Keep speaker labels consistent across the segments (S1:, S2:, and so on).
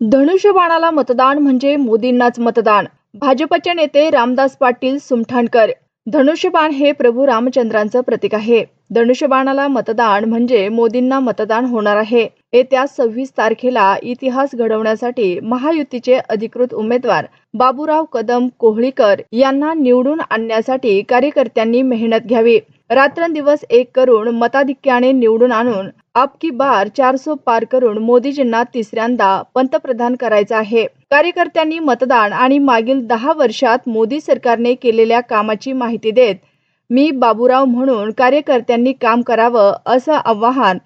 S1: धनुष्यबाणाला मतदान म्हणजे मोदींनाच मतदान. भाजपचे नेते रामदास पाटील सुमठाणकर. धनुष्यबाण हे प्रभू रामचंद्रांचं प्रतीक आहे. धनुष्यबाणाला मतदान म्हणजे मोदींना मतदान होणार आहे. येत्या सव्वीस तारखेला इतिहास घडवण्यासाठी महायुतीचे अधिकृत उमेदवार बाबूराव कदम कोहळीकर यांना निवडून आणण्यासाठी कार्यकर्त्यांनी मेहनत घ्यावी. रात्रंदिवस एक करून मताधिक्याने निवडून आणून आपकी बार चारसो पार करून मोदीजींना तिसऱ्यांदा पंतप्रधान करायचं आहे. कार्यकर्त्यांनी मतदान आणि मागील दहा वर्षात मोदी सरकारने केलेल्या कामाची माहिती देत मी बाबूराव म्हणून कार्यकर्त्यांनी काम करावं असं आवाहन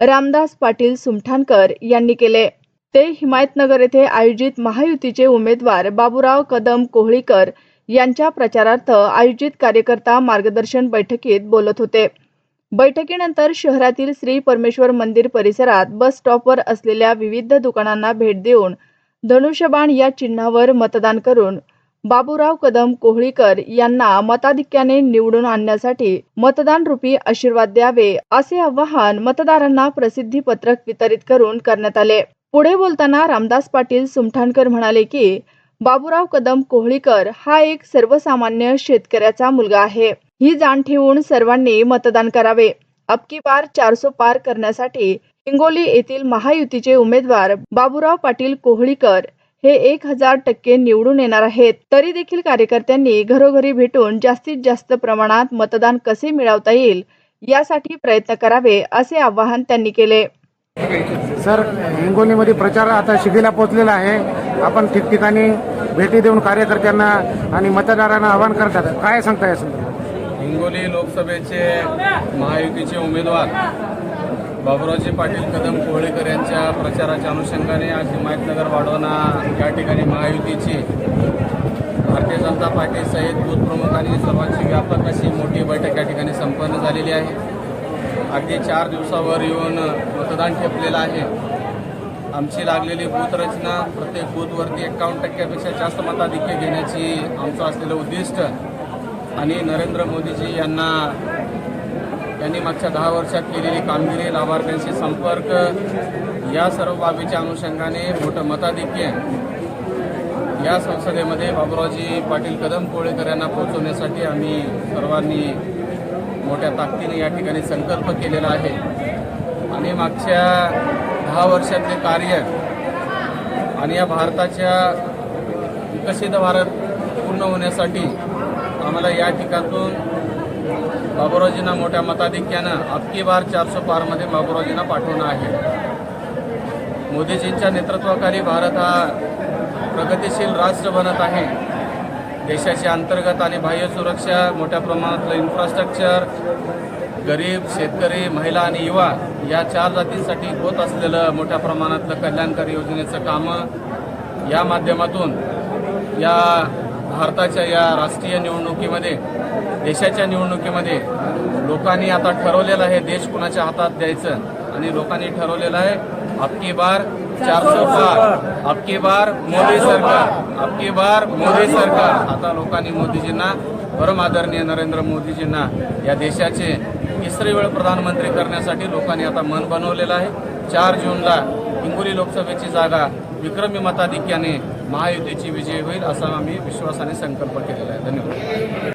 S1: रामदास पाटील सुमठाणकर यांनी केले. ते हिमायतनगर येथे आयोजित महायुतीचे उमेदवार बाबूराव कदम कोहळीकर यांच्या प्रचारार्थ आयोजित कार्यकर्ता मार्गदर्शन बैठकीत बोलत होते. बैठकीनंतर शहरातील श्री परमेश्वर मंदिर परिसरात बस स्टॉपवर असलेल्या विविध दुकानांना भेट देऊन धनुष्यबाण या चिन्हावर मतदान करून बाबूराव कदम कोहळीकर यांना मताधिक्याने निवडून आणण्यासाठी मतदान रुपी आशीर्वाद द्यावे असे आवाहन मतदारांना प्रसिद्धी पत्रक वितरित करून करण्यात आले. पुढे बोलताना रामदास पाटील सुमठाणकर म्हणाले की बाबूराव कदम कोहळीकर हा एक सर्वसामान्य शेतकऱ्याचा मुलगा आहे. ही जाण ठेवून सर्वांनी मतदान करावे. अबकी बार चारसो पार करण्यासाठी हिंगोली येथील महायुतीचे उमेदवार बाबुराव पाटील कोहळीकर हे एक हजार टक्के निवडून येणार आहेत. तरी देखील कार्यकर्त्यांनी घरोघरी भेटून जास्तीत जास्त प्रमाणात मतदान कसे मिळवता येईल यासाठी प्रयत्न करावे असे आवाहन त्यांनी केले.
S2: सर हिंगोलीमध्ये प्रचार आता शिगेला पोहोचलेला आहे. आपण ठिकठिकाणी भेटी देऊन कार्यकर्त्यांना आणि मतदारांना आवाहन करतात. काय सांगताय सर
S3: हिंगोली लोकसभेचे महायुतीचे उमेदवार बाबुरावजी पाटील कदम कोहळेकर यांच्या प्रचाराच्या अनुषंगाने आज हिमायतनगर वाढवणा या ठिकाणी महायुतीची भारतीय जनता पार्टी सहित बूथ प्रमुख आणि सर्वांची व्यापक अशी मोठी बैठक या ठिकाणी संपन्न झालेली आहे. अगदी चार दिवसावर येऊन मतदान ठेपलेलं आहे. आमची लागलेली बूथ रचना प्रत्येक बूथवरती एकावन्न टक्क्यापेक्षा जास्त मताधिक्य घेण्याची आमचं असलेलं उद्दिष्ट आणि नरेंद्र मोदीजी यांना यांनी मागच्या दहा वर्षात केलेली कामगिरी लाभार्थ्यांशी संपर्क या सर्व बाबीच्या अनुषंगाने मोठं मताधिक्य या संसदेमध्ये बाबुरावजी पाटील कदम कोळेकर यांना पोहोचवण्यासाठी आम्ही सर्वांनी मोठ्या ताकदीने या ठिकाणी संकल्प केलेला आहे. आणि मागच्या दहा वर्षातले कार्य आणि या भारताच्या विकसित भारत पूर्ण होण्यासाठी आम्हाला या ठिकाणातून बाबुरावजींना मोठ्या मताधिक्यानं अबकी बार चारशे पारमध्ये बाबुरावजींना पाठवणं आहे. मोदीजींच्या नेतृत्वाखाली भारत हा प्रगतिशील राष्ट्र बनत आहे. देशाची अंतर्गत आणि बाह्य सुरक्षा मोठ्या प्रमाणातलं इन्फ्रास्ट्रक्चर गरीब शेतकरी महिला आणि युवा या चार जातींसाठी होत असलेलं मोठ्या प्रमाणातलं कल्याणकारी योजनेचं कामं या माध्यमातून या भारताच्या या राष्ट्रीय निवडणुकीमध्ये देशाच्या निवडणुकीमध्ये लोकांनी आता ठरवलेलं आहे देश कुणाच्या हातात द्यायचं आणि लोकांनी ठरवलेलं आहे अबकी बार चारशे पार अबकी बार मोदी सरकार अबकी बार मोदी सरकार. आता लोकांनी मोदीजींना परम आदरणीय नरेंद्र मोदीजींना या देशाचे तिसरी वेळ प्रधानमंत्री करण्यासाठी लोकांनी आता मन बनवलेलं आहे. चार जूनला हिंगोली लोकसभेची जागा विक्रमी मताधिक्याने महायुतीची विजय होईल असा आम्ही विश्वासाने संकल्प केलेला आहे. धन्यवाद.